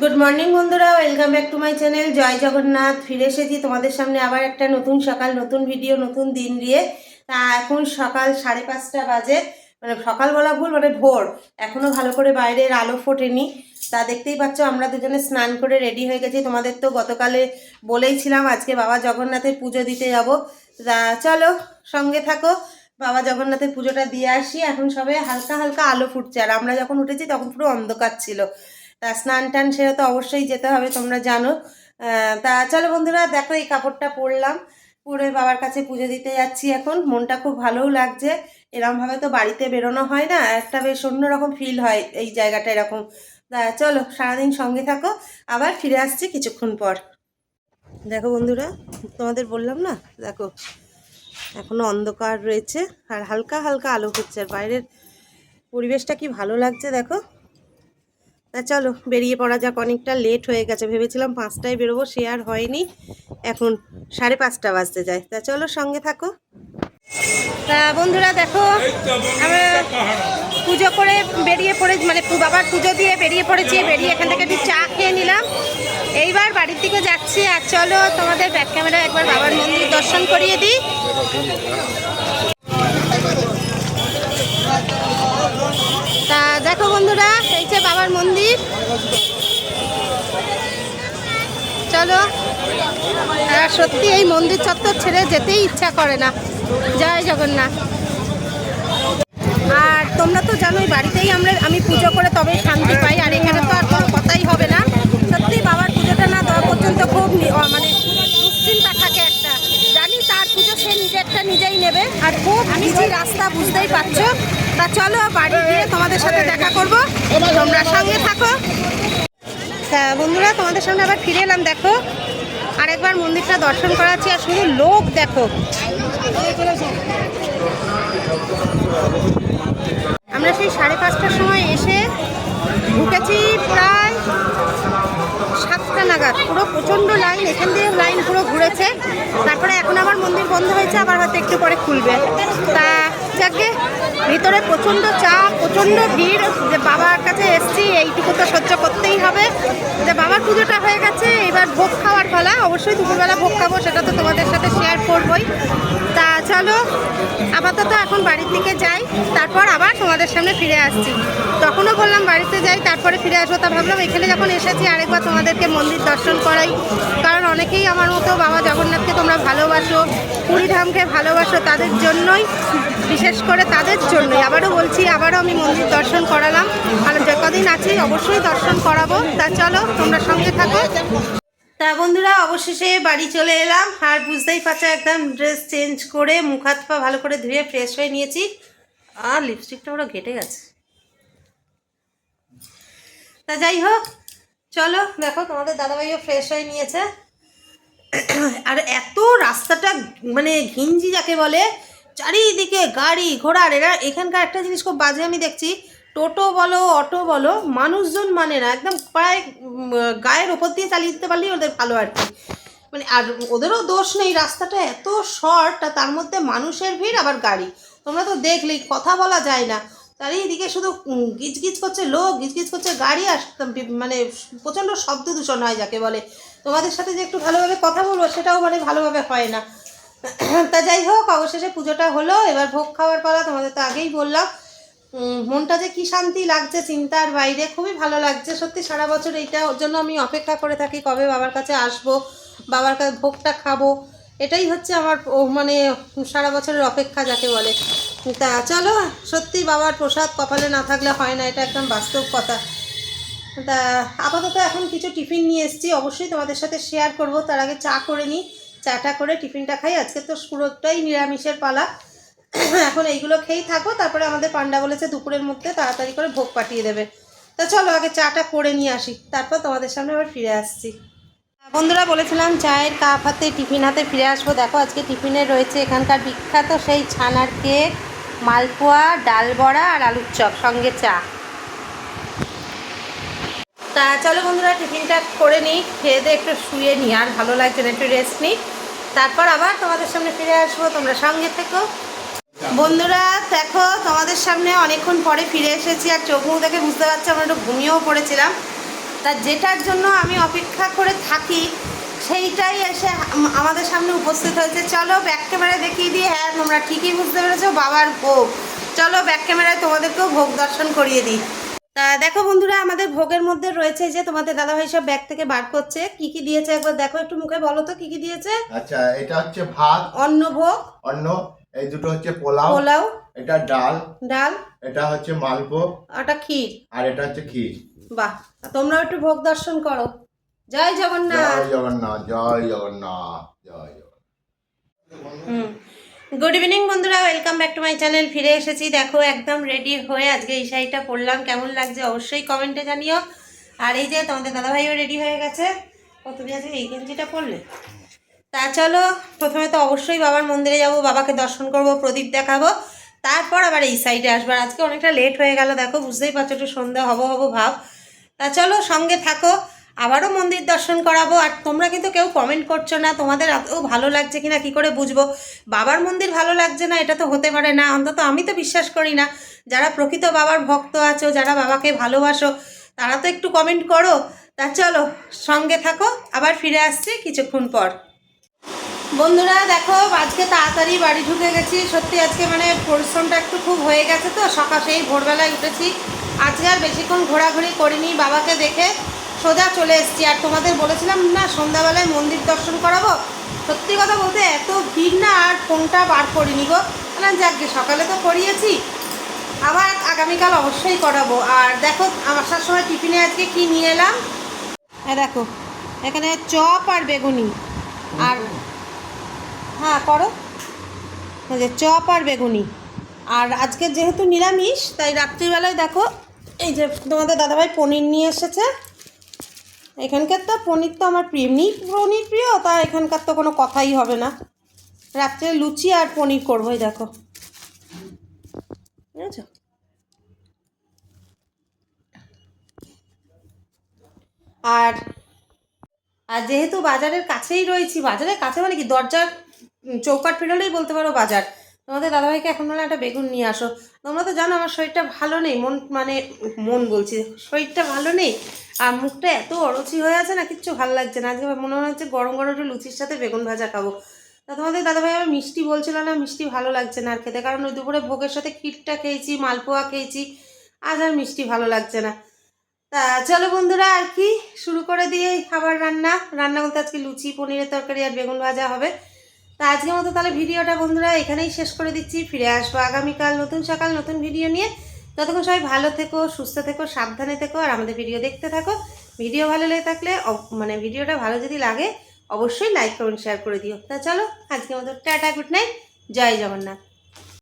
Good morning বন্ধুরা। Welcome back to my channel জয় জগন্নাথ, ফিরে এসেছি তোমাদের সামনে আবার একটা নতুন সকাল, নতুন ভিডিও নতুন দিন দিয়ে তা এখন সকাল সাড়ে পাঁচটা বাজে। মানে সকাল বলা ভুল মানে ভোর। এখনও ভালো করে বাইরের আলো ফোটেনি। তা দেখতেই পাচ্ছ, আমরা দুজনে স্নান করে রেডি হয়ে গেছি। তোমাদের তো গতকালে বলেইছিলাম, আজকে বাবা জগন্নাথের পুজো দিতে যাব। তা চলো, সঙ্গে থাকো। বাবা জগন্নাথের পুজোটা দিয়ে আসি। এখন সবে হালকা হালকা আলো ফুটছে। আর আমরা যখন উঠেছি, তখন পুরো অন্ধকার ছিল। তা স্নান টান সেরে তো অবশ্যই যেতে হবে, তোমরা জানো। তা চলো বন্ধুরা, দেখো এই কাপড়টা পরলাম। পরে বাবার কাছে পুজো দিতে যাচ্ছি এখন। মনটা খুব ভালোও লাগছে। এরমভাবে তো বাড়িতে বেরোনো হয় না, একটা বেশ অন্যরকম ফিল হয় এই জায়গাটা এরকম। তা চলো, সারাদিন সঙ্গে থাকো। আবার ফিরে আসছি কিছুক্ষণ পর। দেখো বন্ধুরা, তোমাদের বললাম না? দেখো, এখনও অন্ধকার রয়েছে, আর হালকা হালকা আলো হচ্ছে, আর বাইরের পরিবেশটা কি ভালো লাগছে দেখো। তা চলো, বেরিয়ে পড়া যাক, অনেকটা লেট হয়ে গেছে। ভেবেছিলাম পাঁচটায় বেরোবো, সে আর হয়নি। এখন সাড়ে পাঁচটা বাজতে যায়। তা চলো, সঙ্গে থাকো। তা বন্ধুরা, দেখো, আমরা পুজো করে বেরিয়ে পড়ে মানে বাবার পুজো দিয়ে বেরিয়ে পড়েছি। বেরিয়ে এখান থেকে একটু চা খেয়ে নিলাম। এইবার বাড়ির দিকে যাচ্ছি। আর চলো, তোমাদের ব্যাক ক্যামেরা একবার বাবার মন্দির দর্শন করিয়ে দিই। দেখো বন্ধুরা এই যে বাবার মন্দির। চলো আর সত্যি এই মন্দির চত্বর ছেড়ে যেতেই ইচ্ছা করে না। জয় জগন্নাথ। আর তোমরা তো জানোই বাড়িতেই আমরা আমি পুজো করে তবেই শান্তি পাই আর এখানে তো আর কোনো কথাই হবে না। সত্যি বাবার পুজোটা না দেওয়া পর্যন্ত খুব মানে দুশ্চিন্তা থাকে একটা। জানি তার পুজো সে নিজেরটা নিজেই নেবে আর খুব বিজি রাস্তা বুঝতেই পারছ। তা চলো বাড়ি গিয়ে তোমাদের সাথে দেখা করব। তোমরা সঙ্গে থাকো। তা বন্ধুরা, তোমাদের সামনে আবার ফিরে এলাম, দেখো। আরেকবার মন্দিরটা দর্শন করাচ্ছি আর শুধু লোক, দেখো। আমরা সেই সাড়ে পাঁচটার সময় এসে ঢুকেছি প্রায় সাতটা নাগাদ। পুরো প্রচণ্ড লাইন, এখান দিয়ে লাইন পুরো ঘুরেছে। তারপরে এখন আবার মন্দির বন্ধ হয়েছে, আবার হয়তো একটু পরে খুলবে। তা যাকে ভিতরে প্রচণ্ড চাপ, প্রচণ্ড ভিড়, যে বাবার কাছে এসছি, এইটুকু তো সহ্য করতেই হবে। যে বাবার পুজোটা হয়ে গেছে, এবার ভোগ খাওয়ার ফলা অবশ্যই দুপুরবেলা ভোগ খাব, সেটা তো তোমাদের সাথে শেয়ার করবই। তা চলো, আপাতত এখন বাড়ির দিকে যাই, তারপর আবার তোমাদের সামনে ফিরে আসছি। তখনও বললাম বাড়িতে যাই, তারপরে ফিরে আসব। তা ভাবলাম এখানে যখন এসেছি, আরেকবার তোমাদেরকে মন্দির দর্শন করাই। কারণ অনেকেই আমার মতো বাবা জগন্নাথকে তোমরা ভালোবাসো পুরীধামকে ভালোবাসো তাদের জন্যই, বিশেষ করে তাদের জন্যই। আবারও বলছি, আবারও আমি মন্দির দর্শন করালাম। আর যে কদিন আছি, অবশ্যই দর্শন করাবো। তা চলো, তোমরা সঙ্গে থাকো। তা বন্ধুরা, অবশেষে বাড়ি চলে এলাম। আর বুঝতেই পারছ, একদম ড্রেস চেঞ্জ করে, মুখ হাত পা ভালো করে ধুয়ে ফ্রেশ হয়ে নিয়েছি। আর লিপস্টিকটা ওরা ঘেটে গেছে। তা যাই হোক, চলো, দেখো তোমাদের দাদাভাইও ফ্রেশ হয়ে নিয়েছে। আর এত রাস্তাটা মানে ঘিঞ্জি যাকে বলে, চারিদিকে গাড়ি, ঘোড়ার, এরা এখানকার একটা জিনিস খুব বাজে আমি দেখছি, টোটো বলো, অটো বলো, মানুষজন মানে না, একদম প্রায় গায়ের ওপর দিয়ে চালিয়ে দিতে পারলেই ওদের ভালো আর কি। মানে আর ওদেরও দোষ নেই, রাস্তাটা এত শর্ট আর তার মধ্যে মানুষের ভিড়, আবার গাড়ি। তোমরা তো দেখলেই, কথা বলা যায় না। তার চারিদিকে শুধু গিজগিজ করছে লোক, গিজগিজ করছে গাড়ি, আর মানে প্রচণ্ড শব্দ দূষণ হয় যাকে বলে। তোমাদের সাথে যে একটু ভালোভাবে কথা বলব, সেটাও মানে ভালোভাবে হয় না। তা যাই হোক, অবশেষে পুজোটা হলো। এবার ভোগ খাওয়ার পালা তোমাদের তো আগেই বললাম। মনটা যে কি শান্তি লাগছে চিন্তার বাইরে, খুবই ভালো লাগছে। সত্যি সারা বছর এইটা ওর জন্য আমি অপেক্ষা করে থাকি, কবে বাবার কাছে আসব, বাবার কাছে ভোগটা খাব। এটাই হচ্ছে আমার মানে সারা বছরের অপেক্ষা যাকে বলে। তা চলো, সত্যি বাবার প্রসাদ কপালে না থাকলে হয় না, এটা একদম বাস্তব কথা। তা, আপাতত এখন কিছু টিফিন নিয়ে এসেছি। অবশ্যই তোমাদের সাথে শেয়ার করব। তার আগে চা করে নিই। চাটা করে টিফিনটা খাই। আজকে তো পুরোটাই নিরামিষের পালা। এখন এইগুলো খেয়েই থাকব। তারপরে আমাদের পান্ডা বলেছে দুপুরের মধ্যে তাড়াতাড়ি করে ভোগ পাঠিয়ে দেবে। তা চলো আগে চাটা করে নিয়ে আসি। তারপর তোমাদের সামনে আবার ফিরে আসছি। বন্ধুরা বলেছিলাম চায়ের কাপ হাতে, টিফিন হাতে ফিরে আসব। দেখো আজকে টিফিনে রয়েছে এখানকার বিখ্যাত সেই ছানার কেক, মালপোয়া ডাল বড়া আর আলুর চপ। সঙ্গে চা। তা চলো বন্ধুরা, টিফিনটা করে নিই, খেয়ে দিয়ে একটু শুয়ে নিই, আর ভালো লাগছে না, একটু রেস্ট নিই। তারপর আবার তোমাদের সামনে ফিরে আসব, তোমরা সঙ্গে থেকো। বন্ধুরা, দেখো, তোমাদের সামনে অনেকক্ষণ পরে ফিরে এসেছি, আর চোখ মুখ দেখে বুঝতে পারছি, আমরা একটু ঘুমিয়েও পড়েছিলাম। তা যেটার জন্য আমি অপেক্ষা করে থাকি, সেইটাই এসে আমাদের সামনে উপস্থিত হয়েছে। চলো ব্যাক ক্যামেরায় দেখিয়ে দিই। হ্যাঁ তোমরা ঠিকই বুঝতে পেরেছ, বাবার ভোগ। চলো ব্যাক ক্যামেরায় তোমাদেরকেও ভোগ দর্শন করিয়ে দিই। তা দেখো বন্ধুরা আমাদের ভোগের মধ্যে রয়েছে যে তোমাদের দাদাভাই সব ব্যাগ থেকে বার করছে। কি কি দিয়েছে একবার দেখো একটু মুখে বলো তো কি কি দিয়েছে? আচ্ছা এটা হচ্ছে ভাত অন্ন ভোগ অন্ন এই দুটো হচ্ছে পোলাও পোলাও এটা ডাল ডাল এটা হচ্ছে মালপো ওটা ক্ষীর। আর এটা হচ্ছে ক্ষীর। বাহ তোমরা একটু ভোগ দর্শন করো। জয় জগন্নাথ। জয় জগন্নাথ জয় জগন্নাথ জয় গুড ইভিনিং বন্ধুরা welcome back to my channel ফিরে এসেছি। দেখো, একদম রেডি হয়ে আজকে এই শাড়িটা পরলাম। কেমন লাগছে অবশ্যই কমেন্টে জানিও। আর এই যে তোমাদের দাদাভাইও রেডি হয়ে গেছে। ও, তুমি আজকে এই গেঞ্জিটা পরলে? তা চলো, প্রথমে তো অবশ্যই বাবার মন্দিরে যাব, বাবাকে দর্শন করব, প্রদীপ দেখাবো। তারপর আবার এই সাইডে আসবার আজকে অনেকটা লেট হয়ে গেল, দেখো, বুঝতেই পারছ একটু সন্ধ্যা হব হব ভাব। তা চলো, সঙ্গে থাকো। আবারও মন্দির দর্শন করাবো, আর তোমরা কিন্তু কেউ কমেন্ট করছ না, তোমাদের এত ভালো লাগছে কিনা, কি করে বুঝব? বাবার মন্দির ভালো লাগছে না, এটা তো হতে পারে না, অন্তত আমি তো বিশ্বাস করি না। যারা প্রকৃত বাবার ভক্ত আছো, যারা বাবাকে ভালোবাসো, তারা তো একটু কমেন্ট করো। তা চলো, সঙ্গে থাকো, আবার ফিরে আসছি কিছুক্ষণ পর। বন্ধুরা, দেখো, আজকে তাড়াতাড়ি বাড়ি ঢুকে গেছি। সত্যি আজকে মানে পরিশ্রমটা একটু খুব হয়ে গেছে তো, সকাল, সেই ভোরবেলায় উঠেছি। আজকে আর বেশিক্ষণ ঘোরাঘুরি করিনি বাবাকে দেখে। সোজা চলে এসেছি। আর তোমাদের বলেছিলাম না, সন্ধ্যাবেলায় মন্দির দর্শন করাবো। সত্যি কথা বলতে এত ভিড় না, আর ফোনটা বার করিনি গো। বললাম, যাকে সকালে তো করিয়েছি। আবার আগামীকাল অবশ্যই করাবো। আর দেখো আসার সময় টিফিনে আজকে কি নিয়ে এলাম? হ্যাঁ দেখো, এখানে চপ আর বেগুনি। আর হ্যাঁ করো। যে চপ আর বেগুনি। আর আজকে যেহেতু নিরামিষ, তাই রাত্রিবেলায় দেখো, এই যে তোমাদের দাদাভাই পনির নিয়ে এসেছে। এখানকার তো পনির তো আমার প্রিয়। পনির প্রিয়, তা এখানকার তো কোনো কথাই হবে না। রাত্রে লুচি আর পনির করবোই, দেখো। বুঝেছ? আর আর যেহেতু বাজারের কাছেই রয়েছি, বাজারের কাছে মানে কি, দরজার চৌকাট পেরোলেই বলতে পারো বাজার। তোমাদের দাদাভাইকে এখন বলে একটা বেগুন নিয়ে আসো। তোমরা তো জানো আমার শরীরটা ভালো নেই, মন মানে মন বলছি, শরীরটা ভালো নেই। আর মুখটা এত অরুচি হয়ে আছে না, কিচ্ছু ভালো লাগছে না। আজকে মনে হচ্ছে গরম গরম একটু লুচির সাথে বেগুন ভাজা খাব। তা তোমাদের দাদাভাই আবার মিষ্টি বলছিল না, মিষ্টি ভালো লাগছে না আর খেতে, কারণ ওই দুপুরে ভোগের সাথে ক্ষীরটা খেয়েছি, মালপোয়া খেয়েছি, আজ আর মিষ্টি ভালো লাগছে না। তা চলো বন্ধুরা, আর কি শুরু করে দিয়ে খাবার রান্না। রান্না বলতে আজকে লুচি, পনিরের তরকারি আর বেগুন ভাজা হবে। তা আজকের মতো তাহলে ভিডিওটা বন্ধুরা এখানেই শেষ করে দিচ্ছি। ফিরে আসব আগামীকাল নতুন সকাল, নতুন ভিডিও নিয়ে। ততক্ষণ সবাই ভালো থেকো, সুস্থ থেকো, সাবধানে থেকো, আর আমাদের ভিডিও দেখতে থাকো। ভিডিও ভালো লেগে থাকলে মানে ভিডিওটা ভালো যদি লাগে, অবশ্যই লাইক করুন শেয়ার করে দিও। তা চলো, আজকের মতো টাটা গুড নাইট জয় জগন্নাথ।